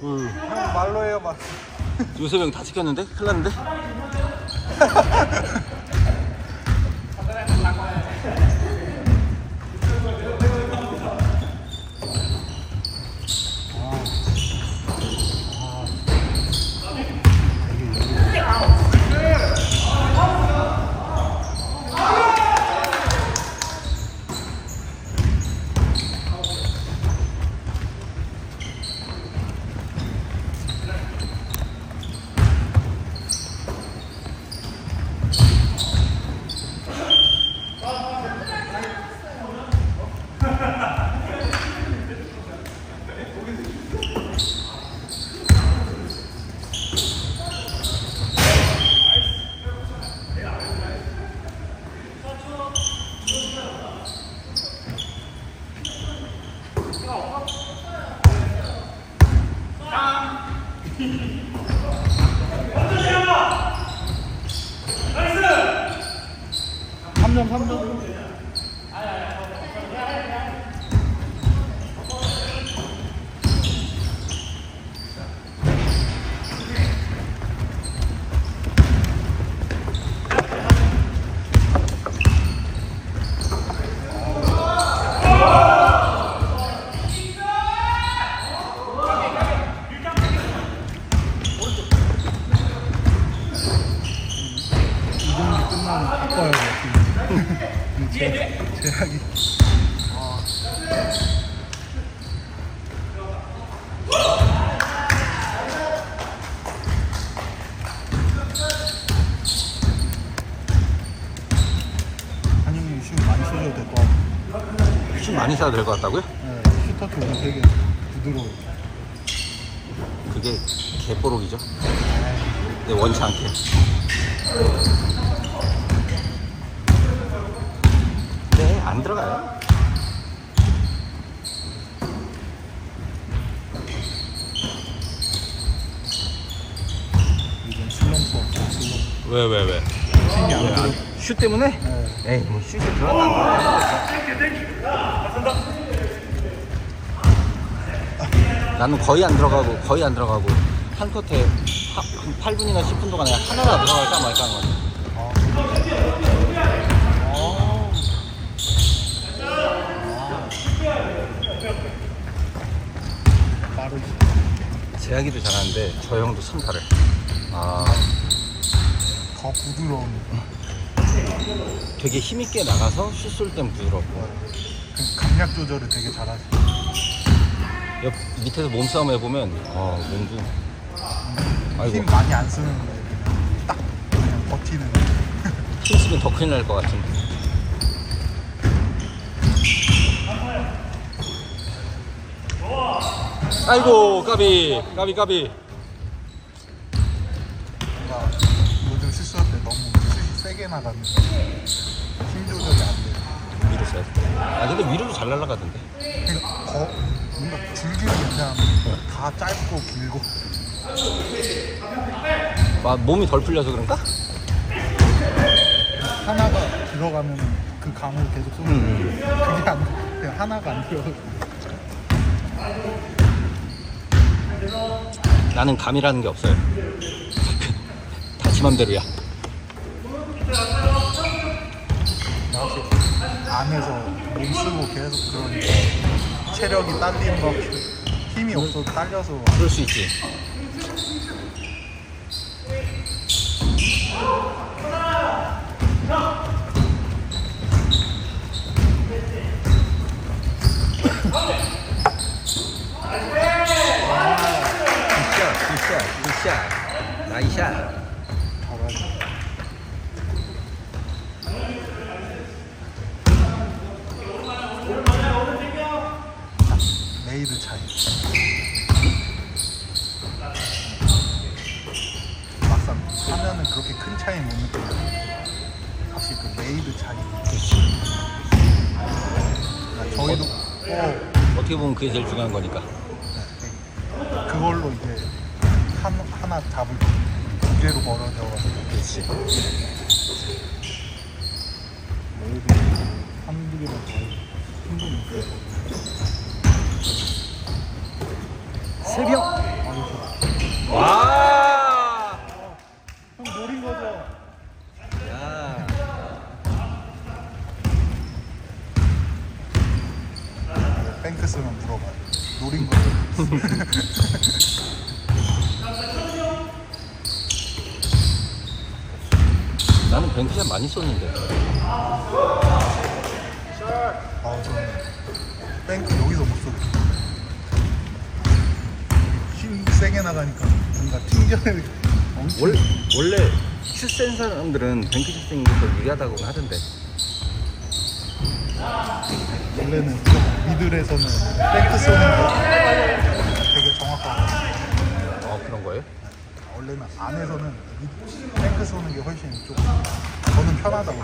형 말로 해요 말. 요셉 형다 찍혔는데? 큰일 났는데? 제, 제약이. 한영님 슛 많이 쏘셔도 될 것 같아요. 좀 많이 사야 될 것 같다고요? 네, 슈터 쪽은 되게 부드러워요. 그게 개뽀록이죠. 네, 원치 않게. 네, 안 들어가요. 이건 슬럼프 없어, 슬럼프. 왜, 왜, 왜? 슈팅이 안 들어. 슛 때문에? 네. 에이, 뭐 슛이 들어간다. 나는 거의 안 들어가고, 거의 안 들어가고, 한 컷에 하- 한 8분이나 10분 동안에 하나가 들어갈까 말까 하는 거지. 아. 재학이도 잘하는데, 저 형도 참 잘해. 아, 더 부드러운. 되게 힘있게 나가서 슛 쏠 땐 부드럽고. 그 강약 조절을 되게 잘하지. 옆 밑에서 몸싸움 해보면, 어, 몸도. 아이고, 힘 많이 안 쓰는 거 그냥 딱 그냥 버티는. 힘 쓰면 더 큰일 날 것 같은데. 아이고, 까비, 까비, 까비. 뭔가 세- 세게 나가는 거. 힘 조절이 안 돼. 위로 써야 돼. 아, 근데 위로도 잘 날아가던데. 그러니까 거, 뭔가 줄기는 괜찮은데 다 짧고 길고 아, 몸이 덜 풀려서 그런가? 하나가 들어가면 그 감을 계속 쏘는 음, 그게 안 그냥 하나가 안 들어가. 나는 감이라는 게 없어요. 다 지 맘대로야. 역시 안에서 몸 쓰고 계속 그러니까 체력이 딸리는 거 힘이 없어도 딸려서 그럴 수 있지. 굿샷, 굿샷, 굿샷. 나이샷. 잘하지. 메이드 차이. 막상 하면은 그렇게 큰 차이 못 느껴요. 확실히 그 메이드 차이. 그러니까 저희도 어, 어떻게 보면 그게 제일 중요한 거니까. 네. 그걸로 이제 한, 하나 잡을 두 개로 벌어져가지고 그렇지. 한두 개만 더 힘드니까. 아이고. 와. 형 노린 거죠? 야. 뱅크 쓰면 물어봐. 노린 거죠? 나는 뱅크샷 많이. 아, 저는 뱅크 여기서 못 쏘겠어. 힘 세게 나가니까 뭔가 튕겨내. 엄청. 원, 원래 슛센 사람들은 뱅크샷 쓰는 게더 유리하다고 하던데. 원래는 좀 미들에서는 뱅크 쏘는 게 원래는 안에서는 미- 뱅크 쏘는 게 훨씬 좀 저는 편하다고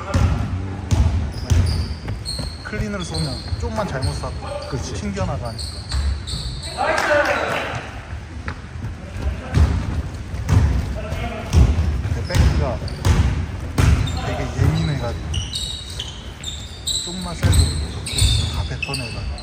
클린으로 쏘면 좀만 잘못 쐈고 그렇지. 튕겨나가니까. 근데 뱅크가 되게 예민해가지고 좀만 세도 다 뱉어내가지고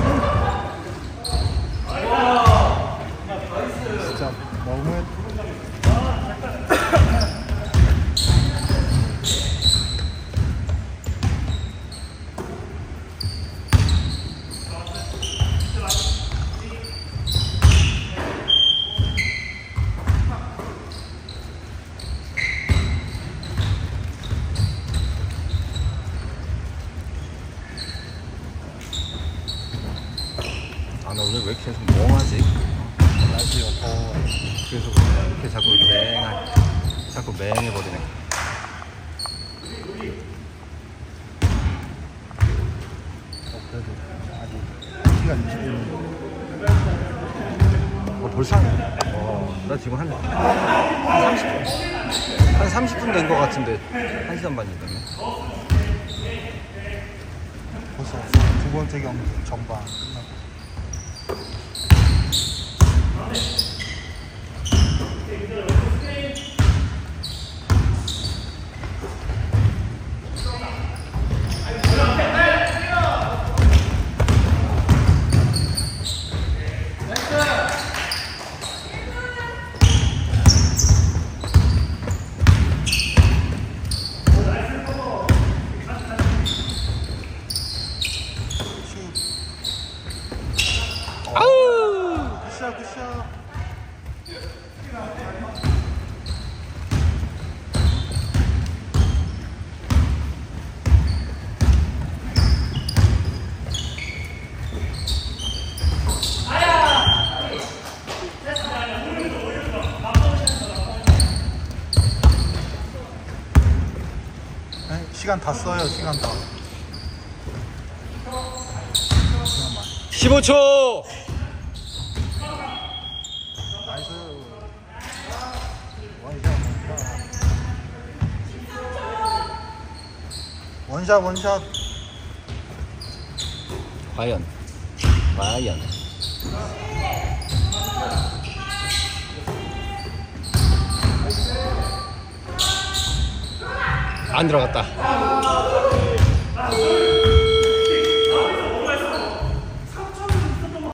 아 나 오늘 왜 계속 멍하지? 날씨가 더워 계속 이렇게 자꾸 맹하 자꾸 맹해버리네. 어, 시간 20분이고 어 벌써? 어, 나 지금 한, 한 30분 한 30분 된거 같은데 한 시간 반이 됐네. 벌써 두 번째 경기 전반 끝나고 슛 아우! 굿샷 굿샷 네, 시간 다 써요 시간 다. 시간만 15초! 나이스. 원샷 원샷 원샷 원샷. 과연. 과연 안 들어갔다